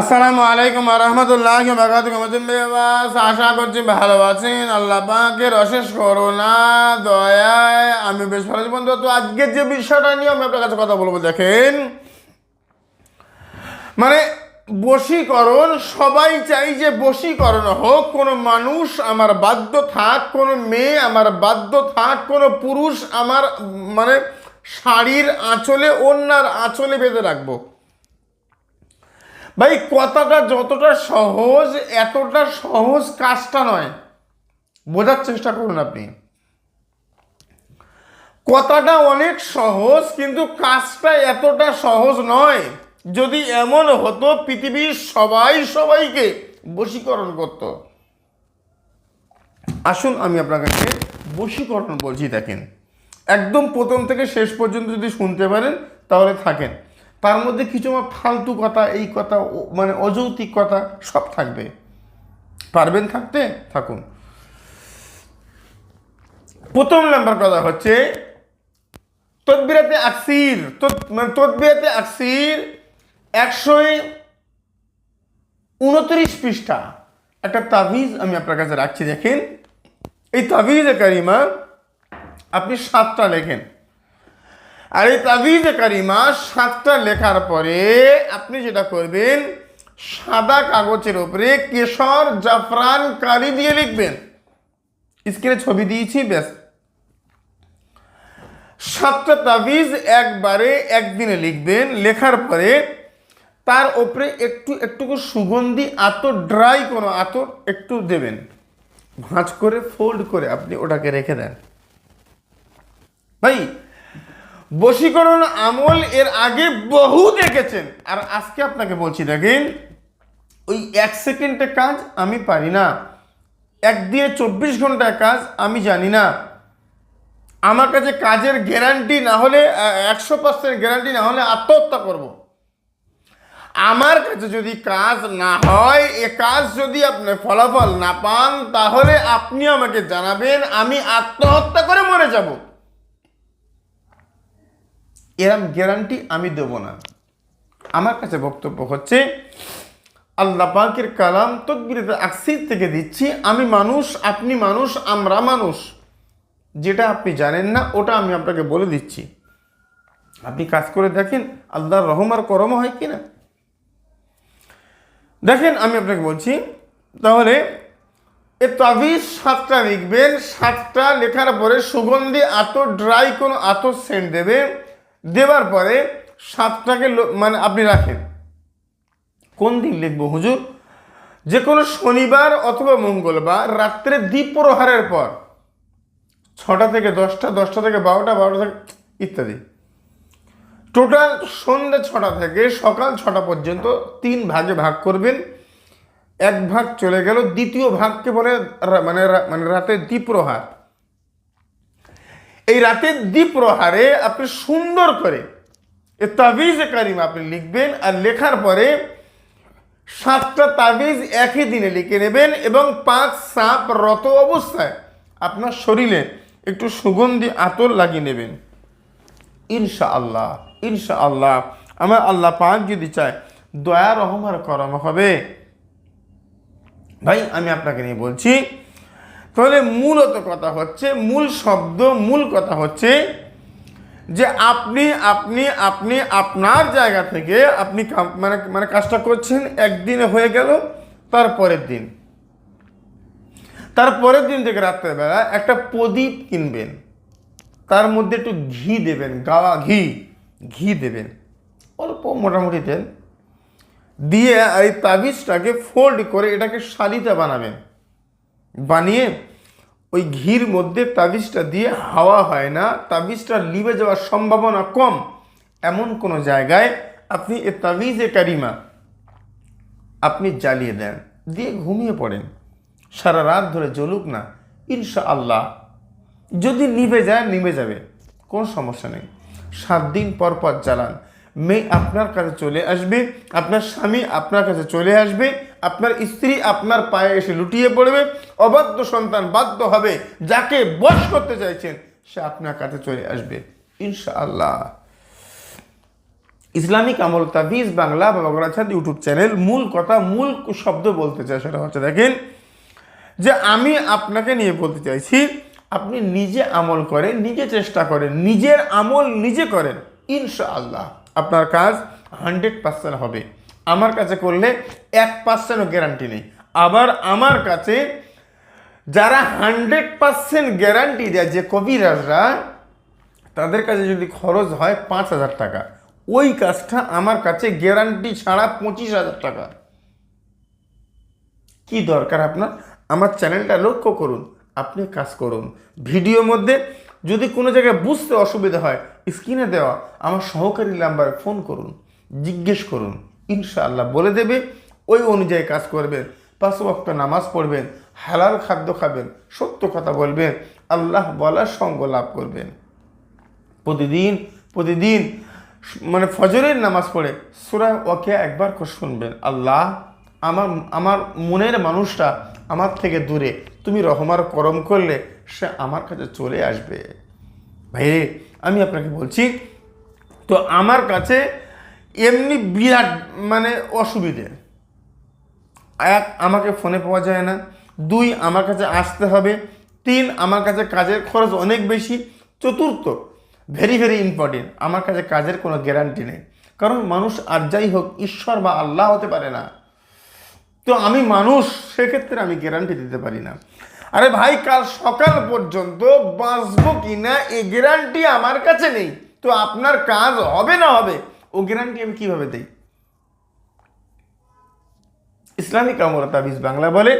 আসসালামু আলাইকুম রহমতুল্লাহ বাস আশা করছি ভালো আছেন। আল্লাহ পাকের অশেষ করোনা দয়ায় আমি বেশ ভালো আছি। বন্ধু, তো আজকে যে বিষয়টা নিয়ে আমি আপনার কাছে কথা বলব, দেখেন। মানে বশীকরণ, সবাই চাই যে বশীকরণ হোক। কোনো মানুষ আমার বাধ্য থাক, কোনো মেয়ে আমার বাধ্য থাক, কোনো পুরুষ আমার মানে শাড়ির আঁচলে অন্যার আঁচলে বেঁধে রাখব। ভাই, কথাটা যতটা সহজ, এতটা সহজ কাজটা নয়। বোঝার চেষ্টা করুন আপনি। কথাটা অনেক সহজ, কিন্তু কাজটা এতটা সহজ নয় যদি এমন হতো, পৃথিবীর সবাই সবাইকে বশীকরণ করত। আসুন, আমি আপনার কাছে বশীকরণ বলছি, দেখেন। একদম প্রথম থেকে শেষ পর্যন্ত যদি শুনতে পারেন, তাহলে থাকেন। তার মধ্যে কিছু আমার ফালতু কথা, এই কথা মানে অযৌক্তিক কথা সব থাকবে। পারবেন থাকতে? থাকুন। প্রথম নাম্বার কথা হচ্ছে, তদবিরাতে আকসির মানে তদবিরাতে আকসির একশোই উনত্রিশ পৃষ্ঠা। একটা তাবিজ আমি আপনার কাছে রাখছি, দেখেন। এই তাবিজ কারিমা, আপনি সাতটা লেখেন। আর এই তাবিজে কারিমা, সাতটা লেখার পরে আপনি যেটা করবেন, সাদা কাগজের উপরে কেশর জাফরান কারি দিয়ে লিখবেন। স্ক্রিনে ছবি দিয়েছি, ব্যাস। সাতটা তাবিজ একবারে একদিনে লিখবেন, লেখার পরে তার ওপরে একটু, একটুকু সুগন্ধি, আতর, ড্রাই কোনো আতর একটু দেবেন। ভাঁজ করে, ফোল্ড করে আপনি ওটাকে রেখে দেন। ভাই বশীকরণ আমল এর আগে বহু দেখেছেন। আর আজকে আপনাকে বলছি, দেখেন, ওই এক সেকেন্ডে কাজ আমি পারি না। একদিনে চব্বিশ ঘন্টায় কাজ আমি জানি না। আমার কাছে কাজের গ্যারান্টি না হলে একশো পার্সেন্ট গ্যারান্টি না হলে আত্মহত্যা করব। আমার কাছে যদি কাজ না হয়, এ কাজ যদি আপনি ফলাফল না পান, তাহলে আপনি আমাকে জানাবেন, আমি আত্মহত্যা করে মরে যাব। এরম গ্যারান্টি আমি দেব না। আমার কাছে বক্তব্য হচ্ছে, আল্লাহ পাকের কালাম তদবিরিতে আকসিদ থেকে দিচ্ছি, আমি মানুষ, আপনি মানুষ, আমরা মানুষ। যেটা আপনি জানেন না, ওটা আমি আপনাকে বলে দিচ্ছি। আপনি কাজ করে দেখেন, আল্লাহর রহম আর করম হয় কি না দেখেন, আমি আপনাকে বলছি, তাহলে, এ তাবিজ সাতটা লিখবেন, সাতটা লেখার পরে সুগন্ধি এত ড্রাই কোনো এত সেন্ট দেবে। দেওয়ার পরে সাতটাকে মানে আপনি রাখেন। কোন দিন লিখব হুজুর? যে কোনো শনিবার অথবা মঙ্গলবার রাত্রে দ্বীপ প্রহারের পর। ছটা থেকে দশটা দশটা থেকে বারোটা বারোটা থেকে ইত্যাদি। টোটাল সন্ধ্যে ছটা থেকে সকাল ছটা পর্যন্ত তিন ভাগে ভাগ করবেন। এক ভাগ চলে গেল, দ্বিতীয় ভাগকে বলে মানে মানে রাতের দ্বীপ্রহার এই রাতের দ্বীপ্রহারে আপনি সুন্দর করে এ তাবিজ কারিম আপনি লিখবেন আর লেখার পরে সাতটা তাবিজ একই দিনে লিখে নেবেন এবং পাঁচ সাপ রত অবস্থায় আপনার শরীরে একটু সুগন্ধি আতর লাগিয়ে নেবেন। ইনশা আল্লাহ ইনশা আল্লাহ আমার আল্লাহ পাক যদি চায়, দয়া রহমার করম হবে। ভাই, আমি আপনাকে নিয়ে বলছি তাহলে মূলত কথা হচ্ছে, মূল শব্দ, মূল কথা হচ্ছে যে আপনি আপনি আপনি আপনার জায়গা থেকে আপনি মানে মানে কাজটা করছেন, একদিনে হয়ে গেল, তারপরের দিন। তারপরের দিন থেকে রাত্রেবেলা একটা প্রদীপ কিনবেন। তার মধ্যে একটু ঘি দেবেন, গাওয়া ঘি ঘি দেবেন। অল্প মোটামুটি দেন। দিয়ে এই তাবিজটাকে ফোল্ড করে এটাকে শালিতে বানাবেন। বানিয়ে ওই ঘির মধ্যে তাবিজটা দিয়ে হাওয়া হয় না, তাবিজটা লিবে যাওয়ার সম্ভাবনা কম। এমন কোনো জায়গায় আপনি এ তাবিজে কারিমা আপনি জ্বালিয়ে দেন, দিয়ে ঘুমিয়ে পড়েন। সারা রাত ধরে জ্বলুক না ইনশা আল্লাহ যদি নিভে যায় নিভে যাবে, কোনো সমস্যা নেই। সাত দিন পর পর জ্বালান। মেয়ে আপনার কাছে চলে আসবে, আপনার স্বামী আপনার কাছে চলে আসবে আপনার স্ত্রী আপনার পায়ে এসে লুটিয়ে পড়বে, অবাধ্য সন্তান বাধ্য হবে, যাকে বশ করতে চাইছেন, সে আপনার কাছে চলে আসবে। ইনশাআল্লাহ। ইসলামিক আমল তাবিজ, বাংলা বা বাগড়াছাদ ইউটিউব চ্যানেল মূল কথা, মূল শব্দ বলতে চাই সেটা হচ্ছে, দেখেন, যে আমি আপনাকে নিয়ে বলতে চাইছি, আপনি নিজে আমল করেন, নিজে চেষ্টা করেন, নিজের আমল নিজে করেন, ইনশাআল্লাহ, আপনার কাজ হান্ড্রেড পার্সেন্ট হবে। আমার কাছে করলে এক পার্সেন্টও গ্যারান্টি নেই। আবার আমার কাছে যারা হান্ড্রেড পার্সেন্ট গ্যারান্টি দেয়, যে কবিরাজরা তাদের কাছে যদি খরচ হয় পাঁচ হাজার টাকা, ওই কাজটা আমার কাছে গ্যারান্টি ছাড়া পঁচিশ হাজার টাকা। কি দরকার আপনার? আমার চ্যানেলটা লক্ষ্য করুন, আপনি কাজ করুন। ভিডিওর মধ্যে যদি কোনো জায়গায় বুঝতে অসুবিধা হয় স্ক্রিনে দেওয়া, আমার সহকারী নাম্বারে ফোন করুন, জিজ্ঞেস করুন। ইনশাআল্লাহ বলে দেবে, ওই অনুযায়ী কাজ করবেন, পাঁচ ওয়াক্ত নামাজ পড়বেন, হালাল খাদ্য খাবেন, সত্য কথা বলবেন, আল্লাহ বলার সঙ্গ লাভ করবেন। প্রতিদিন প্রতিদিন মানে ফজরের নামাজ পড়ে সুরা ওকে একবার শুনবেন, আল্লাহ আমার আমার মনের মানুষটা আমার থেকে দূরে, তুমি রহমার করম করলে সে আমার কাছে চলে আসবে। ভাই আমি আপনাকে বলছি, তো আমার কাছে এমনি বিরাট মানে অসুবিধে। এক, আমাকে ফোনে পাওয়া যায় না। দুই, আমার কাছে আসতে হবে। তিন, আমার কাছে কাজের খরচ অনেক বেশি। চতুর্থ ভেরি ভেরি ইম্পর্টেন্ট আমার কাছে কাজের কোনো গ্যারান্টি নেই। কারণ মানুষ আর যাই হোক, ঈশ্বর বা আল্লাহ হতে পারে না। তো আমি মানুষ, সেক্ষেত্রে আমি গ্যারান্টি দিতে পারি না। আরে ভাই, কাল সকাল পর্যন্ত বাঁচবো কি না এই গ্যারান্টি আমার কাছে নেই। তো আপনার কাজ হবে না হবে ও গ্যারান্টি আমি কীভাবে দিই? ইসলামিক আমল তাবিজ বাংলা বলে,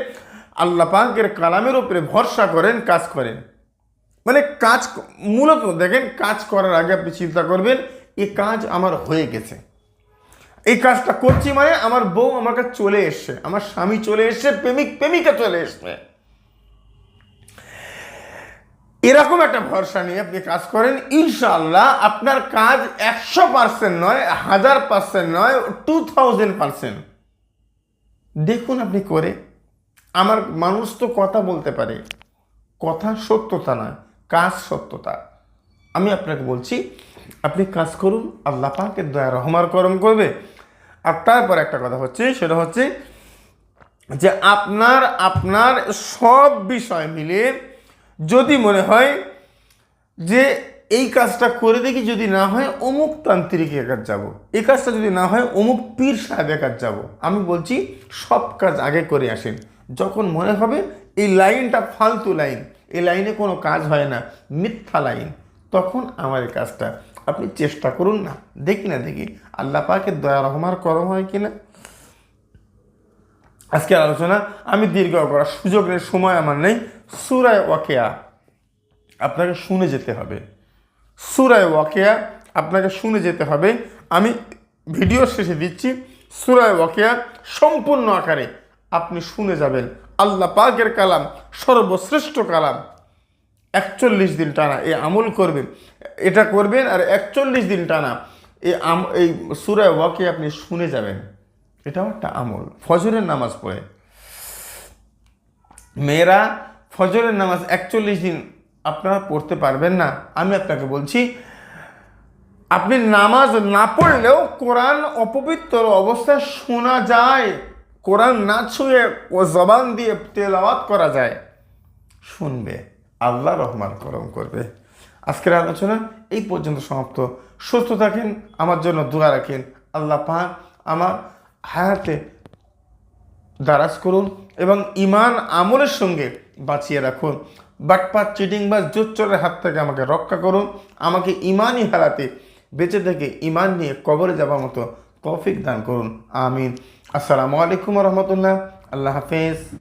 আল্লাহ পাকের কালামের উপরে ভরসা করেন, কাজ করেন। মানে কাজ মূলত দেখেন, কাজ করার আগে আপনি চিন্তা করবেন এই কাজ আমার হয়ে গেছে। এই কাজটা করছি মানে আমার বউ আমার কাছে চলে এসছে, আমার স্বামী চলে এসছে, প্রেমিক প্রেমিকা চলে এসছে। এরকম একটা ভরসা নিয়ে আপনি কাজ করেন, ইনশাআল্লাহ আপনার কাজ একশো পার্সেন্ট নয়, হাজার পার্সেন্ট নয় টু থাউজেন্ড পার্সেন্ট দেখুন আপনি করে, আমার মানুষ তো কথা বলতে পারে, কথা সত্যতা নয়, কাজ সত্যতা। আমি আপনাকে বলছি, আপনি কাজ করুন, আল্লাহ পাকের দয়া রহমার করম করবে। আর তারপর একটা কথা হচ্ছে, সেটা হচ্ছে যে আপনার আপনার সব বিষয় মিলে যদি মনে হয় যে এই কাজটা করে দেখি যদি না হয় অমুক তান্ত্রিকের কাজ যাব। এই কাজটা যদি না হয় অমুক পীর সাহেবের কাজ যাব। আমি বলছি সব কাজ আগে করে আসেন। যখন মনে হবে এই লাইনটা ফালতু লাইন, এই লাইনে কোনো কাজ হয় না, মিথ্যা লাইন, তখন আমার এই কাজটা আপনি চেষ্টা করুন না। দেখি না দেখি আল্লাহ পাকের দয়া রহমার করম হয় কিনা আজকের আলোচনা আমি দীর্ঘ করার সুযোগ নেই, সময় আমার নেই। সুরায় ওয়াকেয়া আপনাকে শুনে যেতে হবে। সুরায় ওয়াকেয়া আপনাকে শুনে যেতে হবে। আমি ভিডিও শেষে দিচ্ছি, সুরায় ওয়াকেয়া সম্পূর্ণ আকারে আপনি শুনে যাবেন। আল্লাহ পাকের কালাম, সর্বশ্রেষ্ঠ কালাম। একচল্লিশ দিন টানা এই আমল করবেন, এটা করবেন আর একচল্লিশ দিন টানা এই আম, এই সুরায় ওয়াকে আপনি শুনে যাবেন। এটাও একটা আমল। ফজরের নামাজ পড়ে। মেয়েরা ফজরের নামাজ একচল্লিশ দিন আপনারা পড়তে পারবেন না। আমি আপনাকে বলছি, আপনি নামাজ না পড়লেও কোরআন অপবিত্র অবস্থায় শোনা যায়। কোরআন না ছুঁয়ে ও জবান দিয়ে তেলাওয়াত করা যায়। শুনবে, আল্লাহ রহমান করম করবে। আজকের আলোচনা এই পর্যন্ত সমাপ্ত। সুস্থ থাকেন, আমার জন্য দোয়া রাখেন। আল্লাহ পাক আমার হায়াতে দারাজ করুন এবং ইমান আমলের সঙ্গে বাঁচিয়ে রাখুন। বাটপাট চিটিং বা জোচ্চরের হাত থেকে আমাকে রক্ষা করুন। আমাকে ইমানই হারাতে, বেঁচে থেকে ইমান নিয়ে কবরে যাওয়ার মতো তৌফিক দান করুন। আমিন। আসসালামু আলাইকুম রহমতুল্লাহ। আল্লাহ হাফেজ।